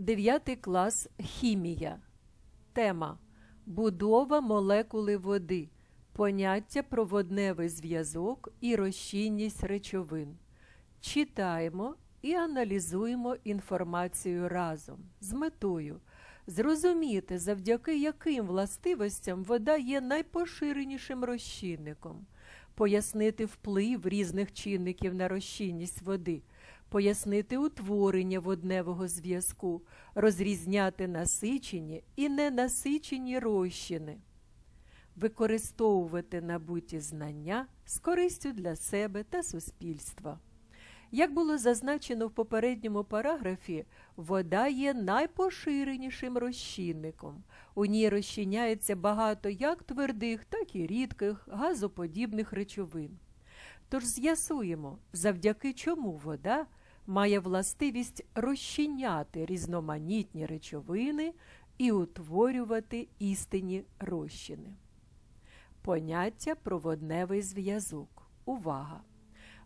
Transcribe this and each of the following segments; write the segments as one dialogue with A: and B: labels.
A: 9 клас Хімія. Тема Будова молекули води. Поняття про водневий зв'язок і розчинність речовин. Читаємо і аналізуємо інформацію разом з метою зрозуміти, завдяки яким властивостям вода є найпоширенішим розчинником, пояснити вплив різних чинників на розчинність води, пояснити утворення водневого зв'язку, розрізняти насичені і ненасичені розчини, використовувати набуті знання з користю для себе та суспільства. Як було зазначено в попередньому параграфі, вода є найпоширенішим розчинником. У ній розчиняється багато як твердих, так і рідких, газоподібних речовин. Тож з'ясуємо, завдяки чому вода має властивість розчиняти різноманітні речовини і утворювати істинні розчини. Поняття про водневий зв'язок. Увага!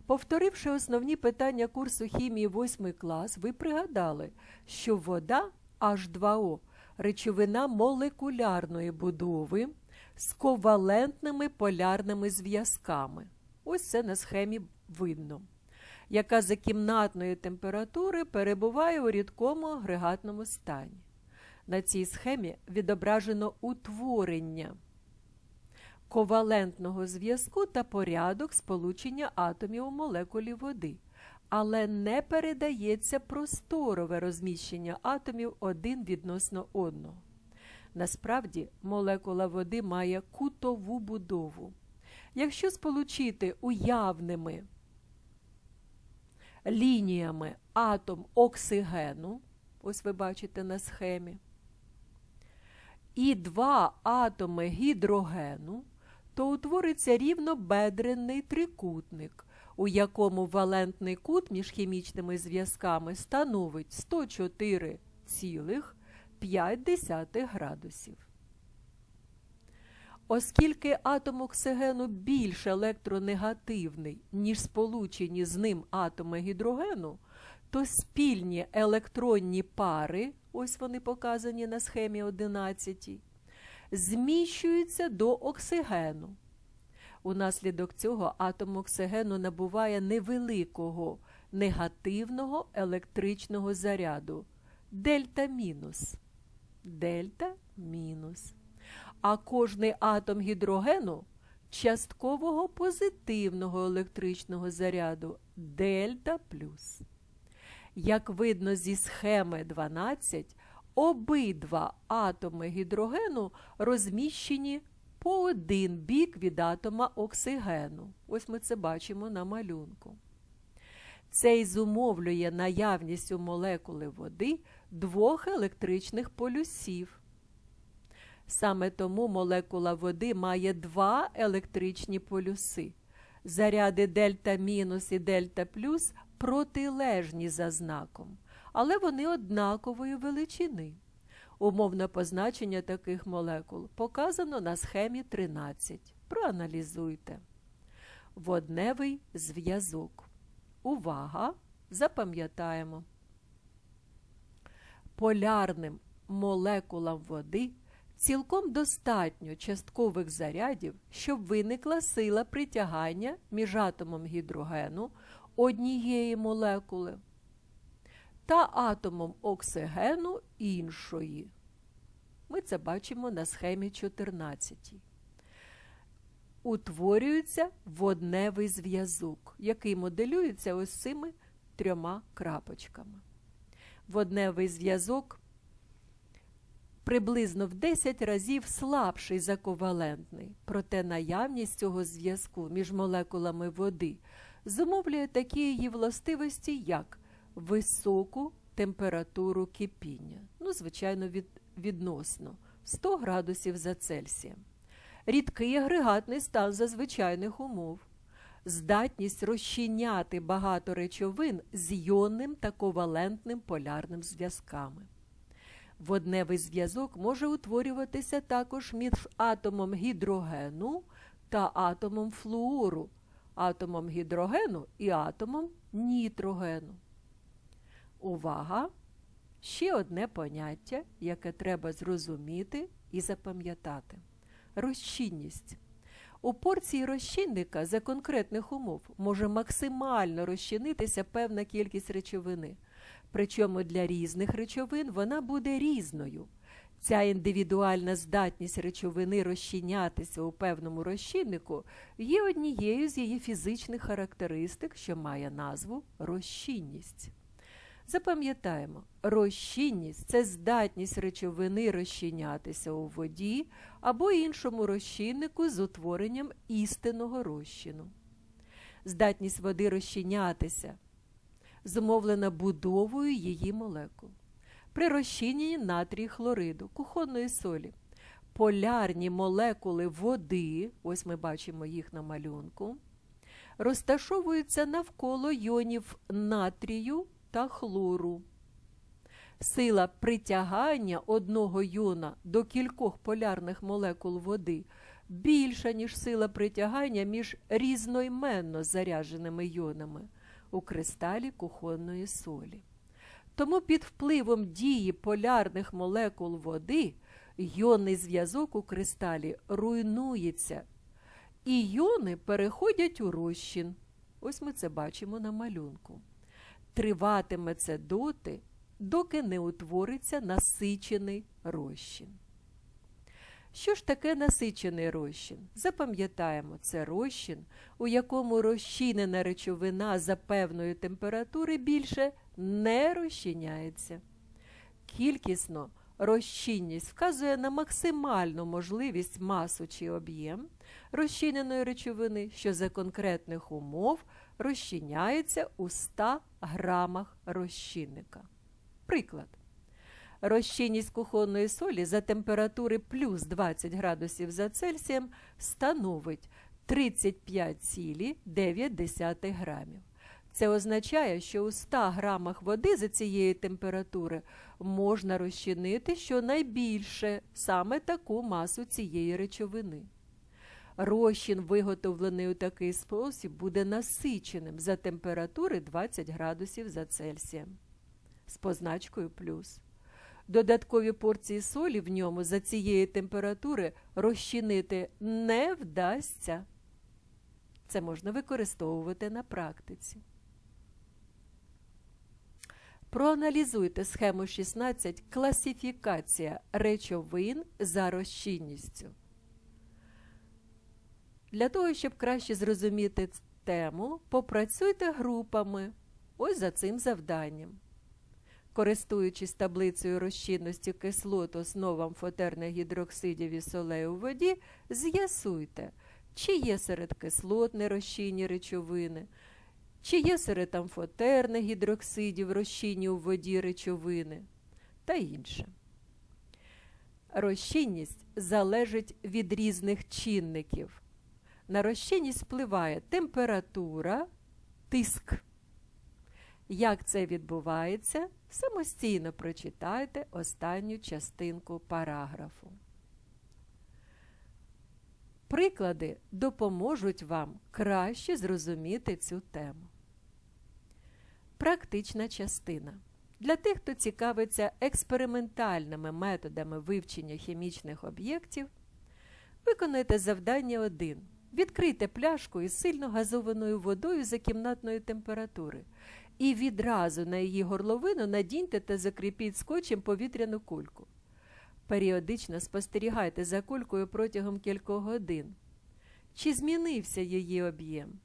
A: Повторивши основні питання курсу хімії 8 клас, ви пригадали, що вода H2O речовина молекулярної будови з ковалентними полярними зв'язками. Ось це на схемі видно, яка за кімнатної температури перебуває у рідкому агрегатному стані. На цій схемі відображено утворення ковалентного зв'язку та порядок сполучення атомів у молекулі води, але не передається просторове розміщення атомів один відносно одного. Насправді, молекула води має кутову будову. Якщо сполучити уявними лініями атом оксигену, ось ви бачите на схемі, і два атоми гідрогену, то утвориться рівнобедрений трикутник, у якому валентний кут між хімічними зв'язками становить 104,5 градусів. Оскільки атом оксигену більш електронегативний, ніж сполучені з ним атоми гідрогену, то спільні електронні пари, ось вони показані на схемі 11, зміщуються до оксигену. Унаслідок цього атом оксигену набуває невеликого негативного електричного заряду дельта мінус. Дельта мінус. А кожний атом гідрогену часткового позитивного електричного заряду дельта плюс. Як видно зі схеми 12, обидва атоми гідрогену розміщені по один бік від атома оксигену. Ось ми це бачимо на малюнку. Це й зумовлює наявність у молекули води двох електричних полюсів. Саме тому молекула води має два електричні полюси. Заряди дельта мінус і дельта плюс протилежні за знаком, але вони однакової величини. Умовне позначення таких молекул показано на схемі 13. Проаналізуйте. Водневий зв'язок. Увага! Запам'ятаємо. Полярним молекулам води цілком достатньо часткових зарядів, щоб виникла сила притягання між атомом гідрогену однієї молекули та атомом оксигену іншої. Ми це бачимо на схемі 14. Утворюється водневий зв'язок, який моделюється ось цими трьома крапочками. Водневий зв'язок приблизно в 10 разів слабший за ковалентний, проте наявність цього зв'язку між молекулами води зумовлює такі її властивості, як високу температуру кипіння, ну, звичайно, від, відносно 100 градусів за Цельсієм, рідкий агрегатний стан за звичайних умов, здатність розчиняти багато речовин з йонним та ковалентним полярним зв'язками. Водневий зв'язок може утворюватися також між атомом гідрогену та атомом флуору, атомом гідрогену і атомом нітрогену. Увага! ще одне поняття, яке треба зрозуміти і запам'ятати розчинність. У порції розчинника за конкретних умов може максимально розчинитися певна кількість речовини. Причому для різних речовин вона буде різною. Ця індивідуальна здатність речовини розчинятися у певному розчиннику є однією з її фізичних характеристик, що має назву розчинність. Запам'ятаємо, розчинність це здатність речовини розчинятися у воді або іншому розчиннику з утворенням істинного розчину. Здатність води розчинятися зумовлена будовою її молекул. При розчиненні натрій хлориду, кухонної солі, полярні молекули води, ось ми бачимо їх на малюнку, розташовуються навколо йонів натрію та хлору. Сила притягання одного йона до кількох полярних молекул води більша, ніж сила притягання між різноіменно зарядженими йонами у кристалі кухонної солі. Тому під впливом дії полярних молекул води йонний зв'язок у кристалі руйнується, і йони переходять у розчин. Ось ми це бачимо на малюнку. Триватиме це доти, доки не утвориться насичений розчин. Що ж таке насичений розчин? Запам'ятаємо, це розчин, у якому розчинена речовина за певної температури більше не розчиняється. Кількісно розчинність вказує на максимальну можливість масу чи об'єм розчиненої речовини, що за конкретних умов розчиняється у 100 грамах розчинника. Приклад. Розчинність кухонної солі за температури плюс 20 градусів за Цельсієм становить 35,9 грамів. Це означає, що у 100 грамах води за цієї температури можна розчинити щонайбільше саме таку масу цієї речовини. Розчин, виготовлений у такий спосіб, буде насиченим за температури 20 градусів за Цельсієм з позначкою плюс. Додаткові порції солі в ньому за цієї температури розчинити не вдасться. Це можна використовувати на практиці. Проаналізуйте схему 16 класифікація речовин за розчинністю. Для того, щоб краще зрозуміти тему, попрацюйте групами ось за цим завданням. Користуючись таблицею розчинності кислот основам фотерних гідроксидів і солей у воді, з'ясуйте, чи є серед кислот нерозчинні речовини, чи є серед амфотерних гідроксидів розчинні у воді речовини та інше. Розчинність залежить від різних чинників. На розчинність впливає температура, тиск. Як це відбувається, самостійно прочитайте останню частинку параграфу. Приклади допоможуть вам краще зрозуміти цю тему. Практична частина. Для тих, хто цікавиться експериментальними методами вивчення хімічних об'єктів, виконайте завдання 1. Відкрийте пляшку із сильно газованою водою за кімнатної температури і відразу на її горловину надіньте та закріпіть скотчем повітряну кульку. Періодично спостерігайте за кулькою протягом кількох годин. Чи змінився її об'єм?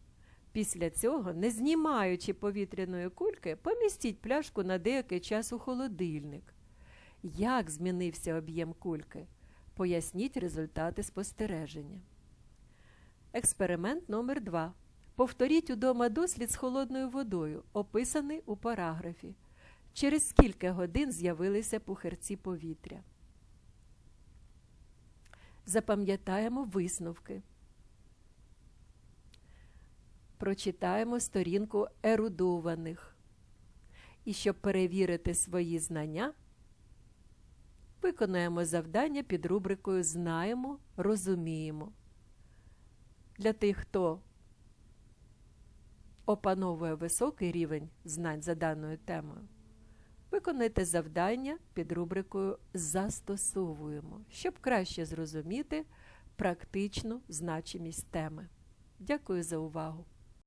A: Після цього, не знімаючи повітряної кульки, помістіть пляшку на деякий час у холодильник. Як змінився об'єм кульки? Поясніть результати спостереження. Експеримент номер 2 Повторіть удома дослід з холодною водою, описаний у параграфі. Через скільки годин з'явилися пухирці повітря. Запам'ятаємо висновки. Прочитаємо сторінку ерудованих. І щоб перевірити свої знання, виконаємо завдання під рубрикою Знаємо, розуміємо. Для тих, хто опановує високий рівень знань за даною темою, Виконайте завдання під рубрикою Застосовуємо, щоб краще зрозуміти практичну значимість теми. Дякую за увагу!